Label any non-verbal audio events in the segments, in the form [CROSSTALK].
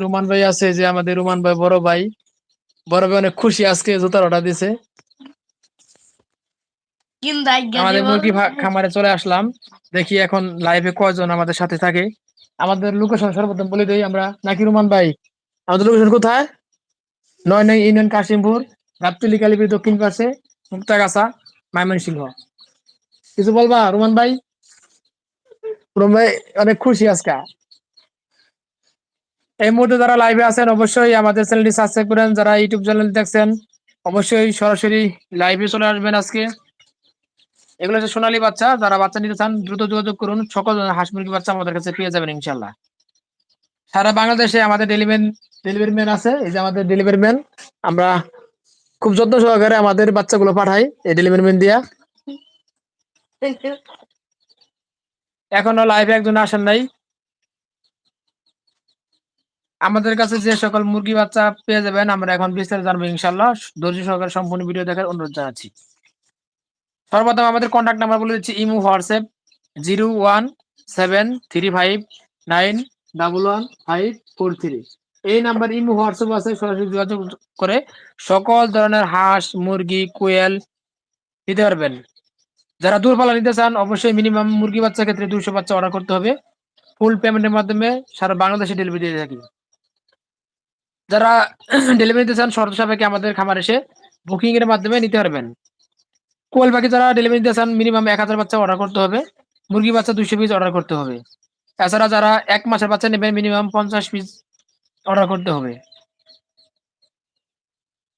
রুমান ভাই আছে যে আমাদের রুমান ভাই বড় ভাই। বড় ভাই অনেক খুশি আজকে জুতার অর্ডার দিছে। আমাদের মুরগি খামারে চলে আসলাম। দেখি এখন লাইভে কয়জন আমাদের সাথে থাকে। আমাদের লোকেশন সর্বপ্রথম বলে দেই আমরা। নাকি রুমান ভাই? আমাদের লোকেশন কোথায়? নয় নয় ইউনিয়ন কাশিমপুর গাবতলি কালীপুর দক্ষিণ পাশে মুক্তাগাছা ময়মনসিংহ। কিছু বলবা রুমান ভাই? রুমান ভাই অনেক খুশি আজকে। এই মুহূর্তে যারা লাইভে আছেন অবশ্যই আমাদের চ্যানেলটি সাবস্ক্রাইব করেন। যারা ইউটিউব চ্যানেল দেখছেন অবশ্যই সরাসরি লাইভে চলে আসবেন আজকে। এগুলো হচ্ছে সোনালী বাচ্চা। যারা বাচ্চা নিতে চান দ্রুত যোগাযোগ করুন। সকল হাঁস মুরগি বাচ্চা আমাদের কাছে পেয়ে যাবেন ইনশাল্লাহ সারা বাংলাদেশে আমাদের ডেলিভারি ডেলিভারি ম্যান আছে। এই যে আমাদের ডেলিভারি ম্যান আমরা খুব যত্ন সহকারে আমাদের বাচ্চাগুলো পাঠাই এই ডেলিভারি ম্যান দিয়া। এখনও লাইভে একজন আসেন নাই। আমাদের কাছে যে সকল মুরগি বাচ্চা পেয়ে যাবেন, আমরা এখন বিস্তারিত জানব ইনশাল্লাহ ধৈর্য সহকারে সম্পূর্ণ ভিডিও দেখার অনুরোধ জানাচ্ছি। সর্বপ্রথম আমাদের কন্ট্যাক্ট নাম্বার বলে দিচ্ছি, Imo, WhatsApp, zero one seven three five nine double one five four three. এই নাম্বার, ইমো, হোয়াটসঅ্যাপ আছে, সরাসরি যোগাযোগ করে সকল ধরনের হাঁস, মুরগি, কোয়েল নিতে পারবেন। যারা দূরপাল্লা নিতে চান, অবশ্যই মিনিমাম মুরগি বাচ্চার ক্ষেত্রে দুশো বাচ্চা অর্ডার করতে হবে। ফুল পেমেন্টের মাধ্যমে সারা বাংলাদেশে ডেলিভারি দিয়ে থাকি। যারা [CLEARS THROAT] ডেলিভারি নিতে চান, শর্ত সাপেক্ষে আমাদের খামার এসে বুকিং এর মাধ্যমে নিতে পারবেন। কোয়েল পাখি যারা ডেলিভারি নিতে চান মিনিমাম এক হাজার বাচ্চা অর্ডার করতে হবে। মুরগি বাচ্চা দুইশো পিস অর্ডার করতে হবে। এছাড়া যারা এক মাসের বাচ্চা নেবেন মিনিমাম পঞ্চাশ পিস অর্ডার করতে হবে।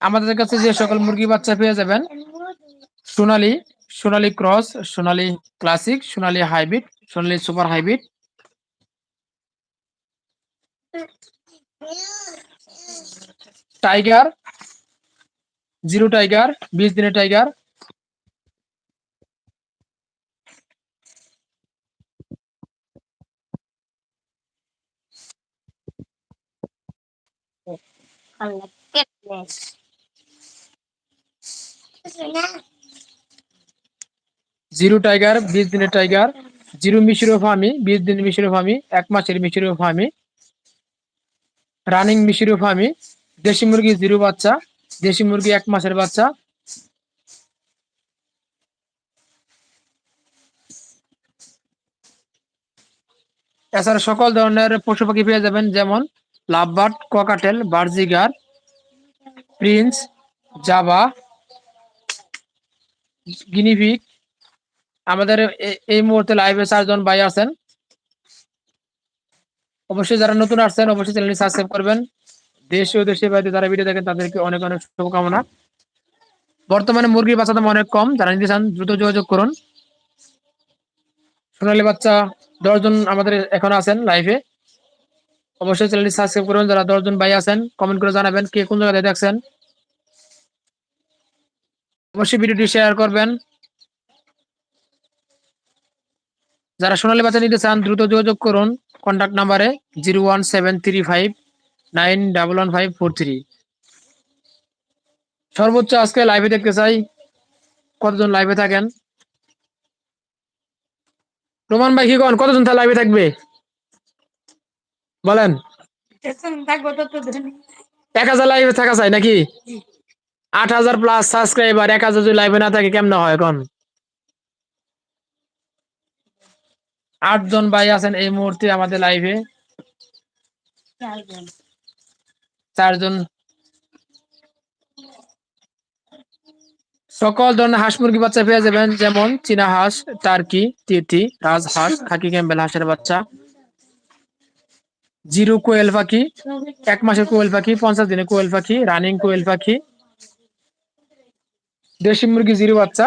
আমাদের কাছে যে সকল মুরগি বাচ্চা পেয়ে যাবেন, Sonali Sonali cross Sonali classic Sonali hybrid Sonali super hybrid tiger, zero tiger, বিশ দিনের টাইগার। জিরো টাইগার, বিশ দিনের টাইগার। জিরো মিশরীয় ফার্মি বিশ দিন মিশরীয় ফার্মি এক মাসের মিশরীয় ফার্মি রানিং মিশরীয় ফার্মি দেশি মুরগি জিরো বাচ্চা, দেশি মুরগি এক মাসের বাচ্চা। এছাড়া সকল ধরনের পশু পাখি পেয়ে যাবেন, যেমন lovebird, cockatiel, budgerigar, prince, Java, guinea pig. আমাদের এই মুহূর্তে লাইভে চারজন ভাই আছেন। অবশ্যই যারা নতুন আসছেন, অবশ্যই চ্যানেলটি সাবস্ক্রাইব করবেন। দেশ ও দেশের বাইরে যারা ভিডিও দেখেন, তাদেরকে অনেক অনেক শুভকামনা। বর্তমানে মুরগির বাচ্চা দাম অনেক কম, যারা নিতে চান দ্রুত যোগাযোগ করুন। সোনালী বাচ্চা দশজন আমাদের এখন আছেন লাইভে অবশ্যই চ্যানেলটি সাবস্ক্রাইব করুন যারা দশজন ভাই আছেন কমেন্ট করে জানাবেন কে কোন জায়গায় দেখছেন। অবশ্যই ভিডিওটি শেয়ার করবেন। যারা সোনালী বাচ্চা নিতে চান, দ্রুত যোগাযোগ করুন। কন্ট্যাক্ট নাম্বারে zero one seven three five nine double one five four three. সর্বোচ্চ আজকে লাইভে দেখতে চাই। কতজন লাইভে থাকেন? রোমান ভাই, কি কন? কতজন তার লাইভে থাকবে? বলেন। এক হাজার লাইভে থাকা চাই নাকি? আট হাজার প্লাস সাবস্ক্রাইবার এক হাজার যদি লাইভে না থাকে, কেমন হয় এখন আটজন ভাই আছেন এই মুহূর্তে আমাদের লাইভে চারজন। সকল ধরনের হাঁস মুরগি বাচ্চা পেয়ে যাবেন, যেমন চীনা হাঁস, টার্কি, তিতি রাজহাঁস খাকি ক্যাম্বেল হাঁসের বাচ্চা জিরো কোয়েল পাখি, এক মাসের কোয়েল পাখি, পঞ্চাশ দিনের কোয়েল পাখি, রানিং কোয়েল পাখি দেশি মুরগি জিরো বাচ্চা,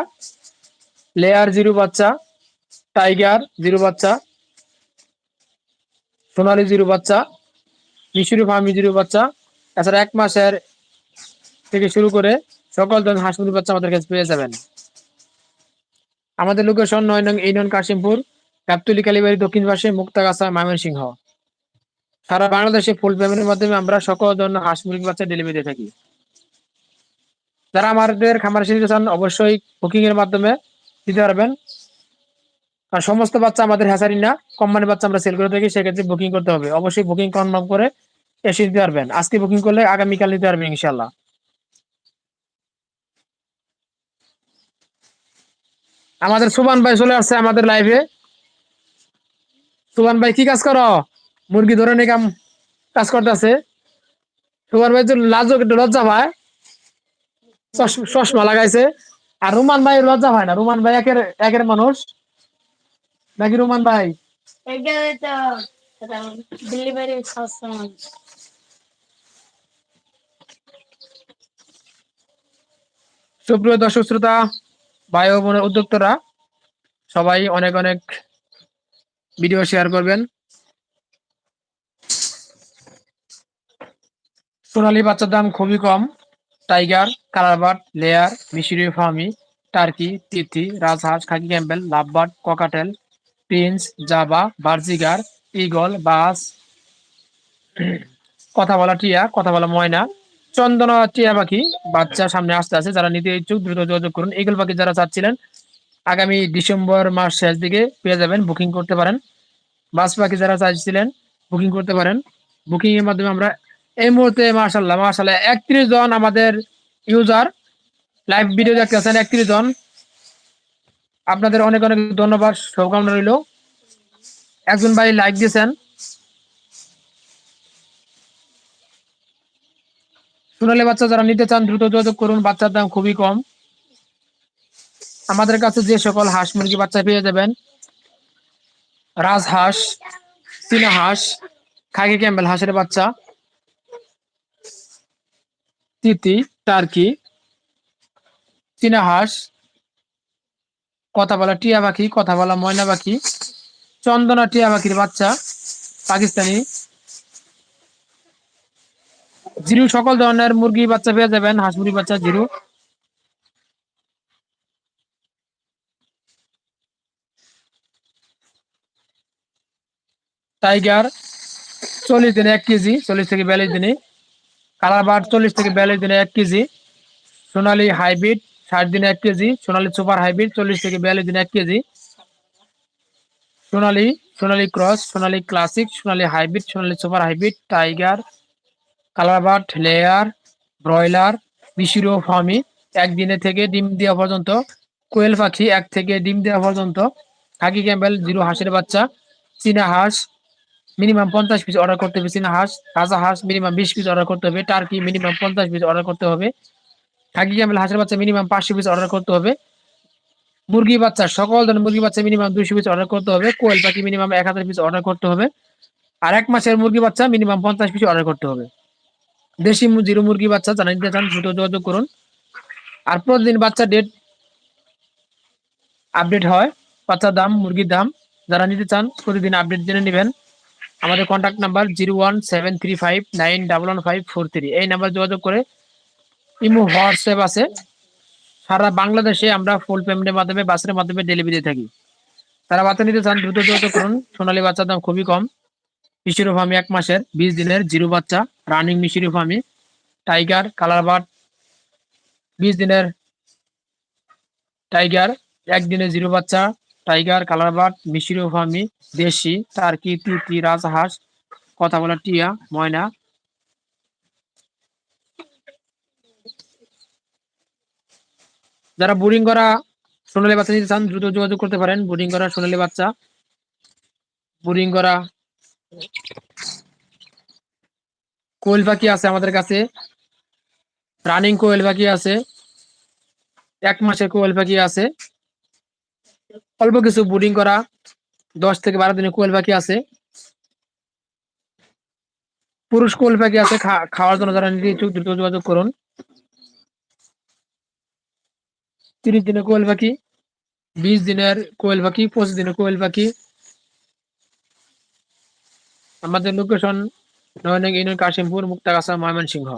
লেয়ার জিরো বাচ্চা, টাইগার জিরো বাচ্চা, সোনালী জিরো বাচ্চা, মিশরি ফার্মি জিরো বাচ্চা এছাড়া এক মাসের থেকে শুরু করে সকল ধরনের হাঁস মুরগির বাচ্চা আমাদের কাছে পেয়ে যাবেন। আমাদের লোকেশন নয় নং এই নং কাশিমপুর, গাবতলি, কালীবাড়ি দক্ষিণ পাশে মুক্তাগাছা, ময়মনসিংহ। সারা বাংলাদেশে ফুল পেমেন্টের মাধ্যমে আমরা সকল ধরনের হাঁস মুরগির বাচ্চা ডেলিভারি দিয়ে থাকি। যারা আমাদের খামার এসে চান, অবশ্যই বুকিং এর মাধ্যমে দিতে পারবেন। আর সমস্ত বাচ্চা আমাদের হ্যাসারি না কোম্পানির বাচ্চা আমরা সেল করে থাকি, সেক্ষেত্রে বুকিং করতে হবে। অবশ্যই বুকিং কনফার্ম করে এসে নিতে পারবেন। আজকে বুকিং করলে আগামীকাল নিতে পারবেন ইনশাল্লাহ আমাদের সুবান ভাই চলে আসছে আমাদের লাইভে সুবান ভাই, কি কাজ করো? মুরগি ধরে নিয়ে কাম কাজ করতেছে। সুবান ভাই তো লাজক লজ্জা চশ- চশমা লাগাইছে। আর রুমান ভাই লজ্জা পায় না। রুমান ভাই একের একের মানুষ। নাকি রুমান ভাই? ডেলিভারি সুপ্রিয় দর্শক শ্রোতা ও বোনের উদ্যোক্তরা, সবাই অনেক অনেক ভিডিও শেয়ার করবেন। সোনালী বাচ্চার দাম খুবই কম। টাইগার কালারবার্ড লেয়ার মিশরি ফার্মি, টার্কি, তিথি, রাজহাঁস, khaki Campbell lovebird, cockatiel, prince, Java, budgerigar eagle বাস, কথা বলা টিয়া, কথা বলা ময়না চন্দনা টিয়া পাখি বাচ্চা সামনে আসতে আছে যারা নিতে ইচ্ছুক দ্রুত যোগাযোগ করুন। ইগল পাখি যারা চাচ্ছিলেন, আগামী ডিসেম্বর মাস শেষ দিকে পেয়ে যাবেন বুকিং করতে পারেন। বাস পাখি যারা চাইছিলেন বুকিং করতে পারেন। বুকিং এর মাধ্যমে আমরা এই মুহূর্তে মার্শাল্লাহ মার্শাল্লাহ একত্রিশ জন আমাদের ইউজার লাইভ ভিডিও দেখতেছেন একত্রিশ জন। আপনাদের অনেক অনেক ধন্যবাদ, শুভকামনা রইল। একজন ভাই লাইক দিয়েছেন। সোনালী বাচ্চা যারা নিতে চান, দ্রুত যোগাযোগ করুন। বাচ্চার দাম খুবই কম। আমাদের কাছে যে সকল হাঁস মুরগি বাচ্চা পেয়ে যাবেন, রাজহাঁস চীনা হাঁস খাকি ক্যাম্বেল হাঁসের বাচ্চা, তিতি, টার্কি চীনা হাঁস কথা বলা টিয়া পাখি, কথা বলা ময়না পাখি, চন্দনা টিয়া পাখির বাচ্চা, পাকিস্তানি জিরু, সকল ধরনের মুরগি বাচ্চা পেয়ে যাবেন হাঁস মুরগি বাচ্চা, জিরু। টাইগার, চল্লিশ দিনে এক কেজি, চল্লিশ থেকে বিয়াল্লিশ দিনে। কালার বার্ড, চল্লিশ থেকে বিয়াল্লিশ দিনে এক কেজি। সোনালী হাইব্রিড, ষাট দিনে এক কেজি। সোনালী সুপার হাইব্রিড, চল্লিশ থেকে বিয়াল্লিশ দিনে এক KG. Sonali Sonali cross, Sonali classic, Sonali hybrid, Sonali super hybrid, tiger colour bird layer, broiler মিশরীয় ফার্মি একদিনে থেকে ডিম দেওয়া পর্যন্ত, কোয়েল পাখি এক থেকে ডিম দেওয়া পর্যন্ত হাকি ক্যাম্বেল, জিরো হাঁসের বাচ্চা, চীনা হাঁস, মিনিমাম পঞ্চাশ পিস অর্ডার করতে হবে, চীনা হাঁস রাজা হাঁস, মিনিমাম বিশ পিস অর্ডার করতে হবে, টার্কি মিনিমাম পঞ্চাশ পিস অর্ডার করতে হবে হাকি ক্যাম্বেল, হাঁসের বাচ্চা মিনিমাম পাঁচশো পিস অর্ডার করতে হবে, মুরগি বাচ্চা, সকল ধরনের মুরগি বাচ্চা মিনিমাম দুইশো পিস অর্ডার করতে হবে, কোয়েল পাখি মিনিমাম এক হাজার পিস অর্ডার করতে হবে, আর এক মাসের মুরগি বাচ্চা মিনিমাম পঞ্চাশ পিস অর্ডার করতে হবে। দেশি জিরো মুরগি বাচ্চা যারা নিতে চান, দ্রুত যোগাযোগ করুন। আর প্রতিদিন বাচ্চা ডেট আপডেট হয়, বাচ্চার দাম, মুরগির দাম, যারা নিতে চান, প্রতিদিন আপডেট জেনে নেবেন। আমাদের contact number zero one seven three five nine double one five four three. এই নাম্বার যোগাযোগ করে ইমো, হোয়াটসঅ্যাপ আছে। সারা বাংলাদেশে আমরা ফুল পেমেন্টের মাধ্যমে বাসের মাধ্যমে ডেলিভারি দিয়ে থাকি। তারা বাচ্চা নিতে চান, দ্রুত যোগাযোগ করুন। সোনালী বাচ্চার দাম খুবই কম। ফার্মি এক মাসের, বিশ দিনের, জিরো বাচ্চা। রানিং মিশিরো ফার্মি টাইগার কালার বার্ড বিশ দিনের টাইগার একদিনে জিরো বাচ্চা টাইগার কালার বার্ড মিশিরো ফার্মি দেশি টার্কি তিতি রাজহাঁস কথা বলা টিয়া ময়না যারা বোরিং করা সোনালী বাচ্চা নিতে চান দ্রুত যোগাযোগ করতে পারেন বোরিং করা সোনালী বাচ্চা বোরিং করা কোয়েল পাখি আছে আমাদের কাছে। রানিং কোয়েল পাখি আছে। এক মাসের কোয়েল পাখি আছে। অল্প কিছু বোর্ডিং করা দশ থেকে বারো দিনের কোয়েল পাখি আছে। পুরুষ কোয়েল পাখি আছে খাওয়ার জন্য যারা নিতে ইচ্ছুক দ্রুত যোগাযোগ করুন। তিরিশ দিনের কোয়েল পাখি, বিশ দিনের কোয়েল পাখি, পঁচিশ দিনের কোয়েল পাখি। আমাদের লোকেশন নয়নং ইউনিয়ন কাশিমপুর মুক্তাগাছা ময়মনসিংহ